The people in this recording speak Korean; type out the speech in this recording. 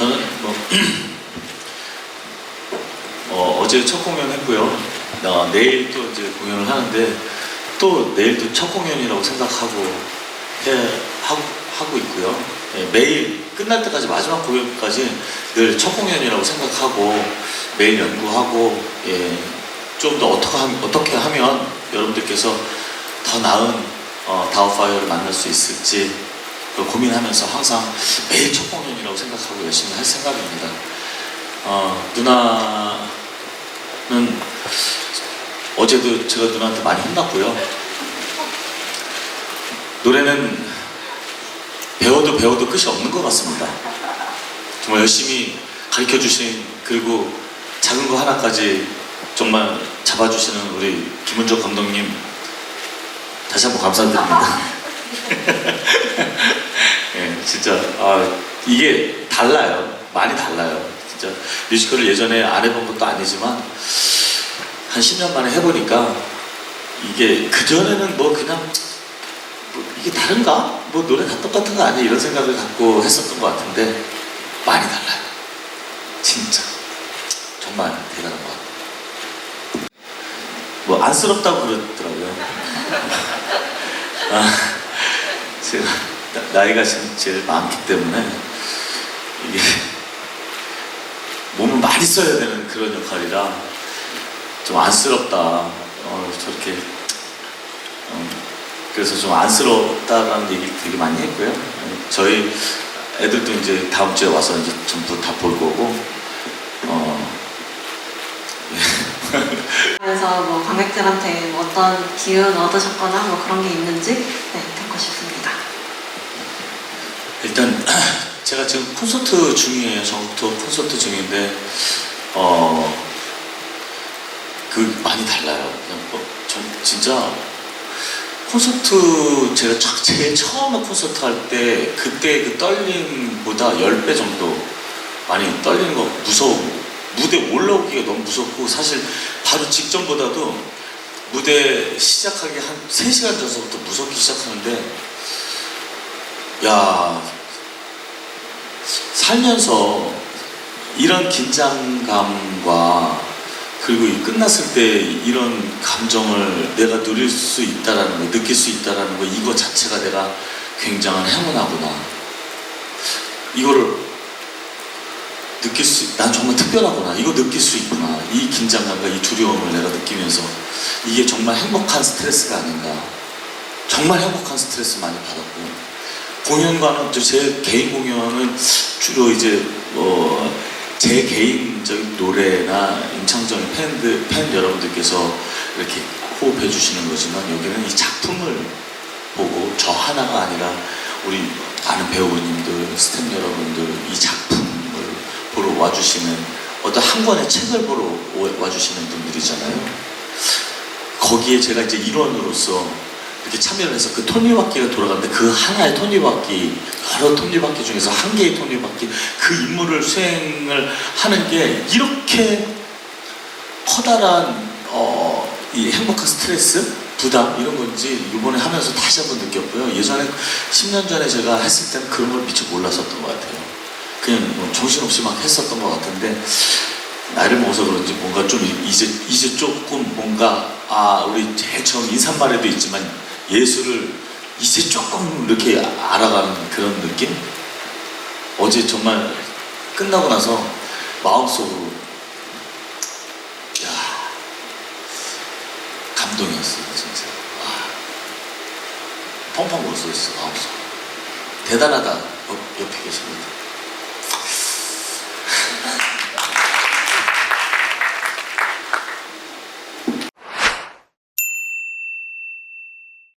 저는 뭐 어, 어제 첫 공연 했고요. 어, 내일 또 이제 공연을 하는데 또 내일도 첫 공연이라고 생각하고 해 하고, 하고 있고요. 예, 매일 끝날 때까지 마지막 공연까지 늘 첫 공연이라고 생각하고 매일 연구하고 예, 좀더 어떻게, 함- 어떻게 하면 여러분들께서 더 나은 어, 다우파이어를 만날 수 있을지 그걸 고민하면서 항상 매일 첫 공연 이라고 생각하고 열심히 할 생각입니다. 어, 누나는 어제도 제가 누나한테 많이 혼났고요. 노래는 배워도 배워도 끝이 없는 것 같습니다. 정말 열심히 가르쳐 주신 그리고 작은 거 하나까지 정말 잡아주시는 우리 김은조 감독님 다시 한번 감사드립니다. 예, 진짜 아, 이게 달라요. 많이 달라요. 진짜 뮤지컬을 예전에 안 해본 것도 아니지만 한 10년 만에 해보니까 이게 그전에는 뭐 그냥 뭐 이게 다른가? 뭐 노래 다 똑같은 거 아니야? 이런 생각을 갖고 했었던 것 같은데 많이 달라요. 진짜 정말 대단한 것 같아요. 뭐 안쓰럽다고 그러더라고요. 아, 제가 나- 나이가 제일 많기 때문에 이게 몸을 많이 써야 되는 그런 역할이라 좀 안쓰럽다. 어, 저렇게 어, 그래서 좀 안쓰럽다라는 얘기 되게 많이 했고요. 어, 저희 애들도 이제 다음 주에 와서 이제 전부 다 볼 거고 어, 그래서 뭐 관객들한테 뭐 어떤 기운 얻으셨거나 뭐 그런 게 있는지 네, 듣고 싶습니다. 일단 제가 지금 콘서트 중이에요. 투어 콘서트 중인데 어, 그 많이 달라요. 그냥 뭐, 전 진짜 콘서트 제가 첫- 제일 처음에 콘서트 할 때 그때 그 떨림보다 10배 정도 많이 떨리는 거 무서워. 무대 올라오기가 너무 무섭고 사실 바로 직전보다도 무대 시작하기 한 3시간 전서부터 무섭기 시작하는데 야 살면서 이런 긴장감과 그리고 이 끝났을 때 이런 감정을 내가 누릴 수 있다라는 거, 느낄 수 있다라는 거, 이거 자체가 내가 굉장한 행운하구나. 이거를 느낄 수, 난 정말 특별하구나. 이거 느낄 수 있구나. 이 긴장감과 이 두려움을 내가 느끼면서 이게 정말 행복한 스트레스가 아닌가. 정말 행복한 스트레스 많이 받았고. 공연과는 또제 개인 공연은 주로 이제 뭐제 개인적인 노래나 임창정 팬들 팬 여러분들께서 이렇게 호흡해 주시는 거지만 여기는 이 작품을 보고 저 하나가 아니라 우리 많은 배우님들, 스태프 여러분들 이 작품을 보러 와주시는 어떤 한 권의 책을 보러 오- 와주시는 분들이잖아요. 거기에 제가 이제 일원으로서 이렇게 참여를 해서 그 톱니바퀴가 돌아가는데 그 하나의 톱니바퀴 여러 톱니바퀴 중에서 한 개의 톱니바퀴 그 임무를 수행을 하는 게 이렇게 커다란 어, 이 행복한 스트레스 부담 이런 건지 이번에 하면서 다시 한번 느꼈고요. 예전에 10년 전에 제가 했을 때는 그런 걸 미처 몰랐었던 것 같아요. 그냥 뭐 정신없이 막 했었던 것 같은데 나이를 먹어서 그런지 뭔가 좀 이제 이제 조금 뭔가 아 우리 제일 처음 인사말에도 있지만 예수를 이제 조금 이렇게 알아가는 그런 느낌? 어제 정말 끝나고 나서 마음속으로 야 감동이었어요 진짜. 와 펑펑 울었어 마음속 대단하다 옆, 옆에 계십니다